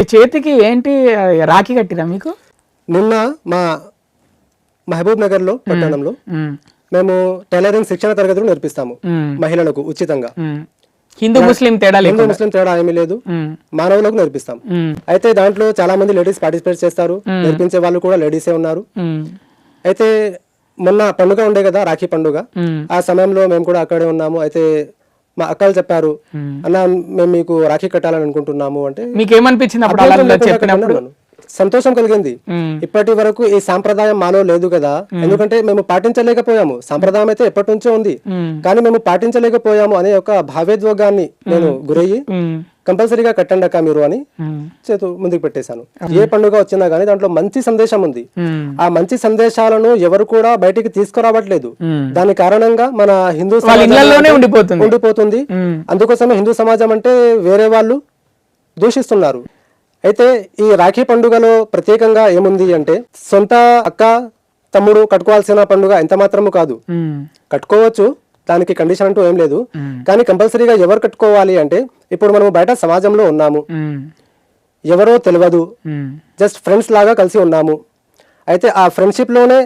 ఈ చేతికి ఏంటి రాఖీ కట్టిరా మీకు? నిన్న మా మహబూబ్ నగర్లో పట్టణంలో మేము. టైలరింగ్ శిక్షణ తరగతులు నేర్పిస్తాము మహిళలకు ఉచితంగా. హిందూ ముస్లిం తేడా హిందూ ముస్లిం తేడా ఏమీ లేదు. మానవులకు నేర్పిస్తాం. అయితే దాంట్లో చాలా మంది లేడీస్ పార్టిసిపేట్ చేస్తారు. నేర్పించే వాళ్ళు కూడా లేడీసే ఉన్నారు. అయితే మొన్న పండుగ ఉండే కదా రాఖీ పండుగ. ఆ సమయంలో మేము కూడా అక్కడే ఉన్నాము. అయితే మా అక్కలు చెప్పారు. అన్న మేము మీకు రాఖీ కట్టాలని అనుకుంటున్నాము. అంటే మీకేమనిపించింది. సంతోషం కలిగింది. ఇప్పటి వరకు ఈ సాంప్రదాయం మాలో లేదు కదా. ఎందుకంటే మేము పాటించలేకపోయాము. సాంప్రదాయం అయితే ఎప్పటి నుంచో ఉంది. కానీ మేము పాటించలేకపోయాము అనే ఒక భావోద్వేగాన్ని నేను గురయ్యి కంపల్సరీగా కట్టండి అక్క మీరు అని చేతు ముందుకు పెట్టేశాను. ఏ పండుగ వచ్చినా గానీ దాంట్లో మంచి సందేశం ఉంది. ఆ మంచి సందేశాలను ఎవరు కూడా బయటికి తీసుకురావట్లేదు. దాని కారణంగా మన హిందూ సమాజం ఉండిపోతుంది. అందుకోసమే హిందూ సమాజం అంటే వేరే వాళ్ళు దూషిస్తున్నారు. అయితే ఈ రాఖీ పండుగలో ప్రత్యేకంగా ఏముంది అంటే సొంత అక్క తమ్ముడు కట్టుకోవాల్సిన పండుగ ఎంత మాత్రము కాదు. కట్టుకోవచ్చు. దానికి కండిషన్ అంటూ ఏం లేదు. కానీ కంపల్సరీగా ఎవరు కట్టుకోవాలి అంటే ఇప్పుడు మనము బయట సమాజంలో ఉన్నాము. ఎవరో తెలియదు. జస్ట్ ఫ్రెండ్స్ లాగా కలిసి ఉన్నాము. అయితే ఆ ఫ్రెండ్షిప్లోనే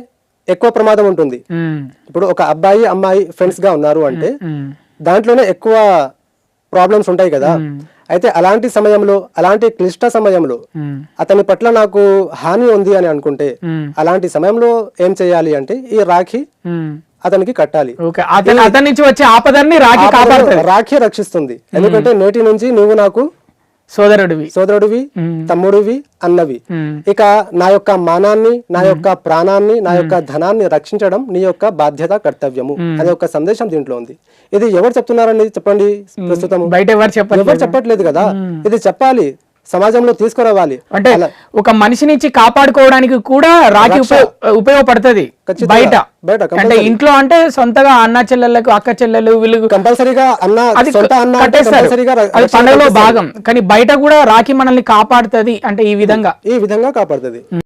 ఎక్కువ ప్రమాదం ఉంటుంది. ఇప్పుడు ఒక అబ్బాయి అమ్మాయి ఫ్రెండ్స్గా ఉన్నారు అంటే దాంట్లోనే ఎక్కువ ప్రాబ్లమ్స్ ఉంటాయి కదా. అయితే అలాంటి సమయంలో అలాంటి క్లిష్ట సమయంలో అతని పట్ల నాకు హాని ఉంది అని అనుకుంటే అలాంటి సమయంలో ఏం చేయాలి అంటే ఈ రాఖీ. అతనికి కట్టాలి. అతని నుంచి వచ్చే ఆపదన్ని రాఖీ ఆపదను కాపాడుతుంది రాఖీ రక్షిస్తుంది. ఎందుకంటే నేటి నుంచి నువ్వు నాకు సోదరుడివి. సోదరుడివి తమ్ముడివి అన్నవి. ఇక నా యొక్క మానాన్ని నా యొక్క ప్రాణాన్ని నా యొక్క ధనాన్ని రక్షించడం నీ యొక్క బాధ్యత కర్తవ్యము అనే ఒక సందేశం దీంట్లో ఉంది. ఇది ఎవరు చెప్తున్నారని చెప్పండి ప్రస్తుతం బయట ఎవరు చెప్పట్లేదు? కదా? ఇది చెప్పాలి. సమాజంలో తీసుకురావాలి. అంటే ఒక మనిషి నుంచి కాపాడుకోవడానికి కూడా రాఖీ ఉపయోగ ఉపయోగపడుతుంది. బయట. బయట అంటే ఇంట్లో అంటే సొంతగా అన్న చెల్లెళ్ళకు అక్క చెల్లెలు వీళ్ళు కంపల్సరీగా అన్న అది అది పండుగలో. భాగం. కానీ బయట కూడా రాఖీ మనల్ని కాపాడుతుంది అంటే ఈ విధంగా. ఈ విధంగా కాపాడుతుంది.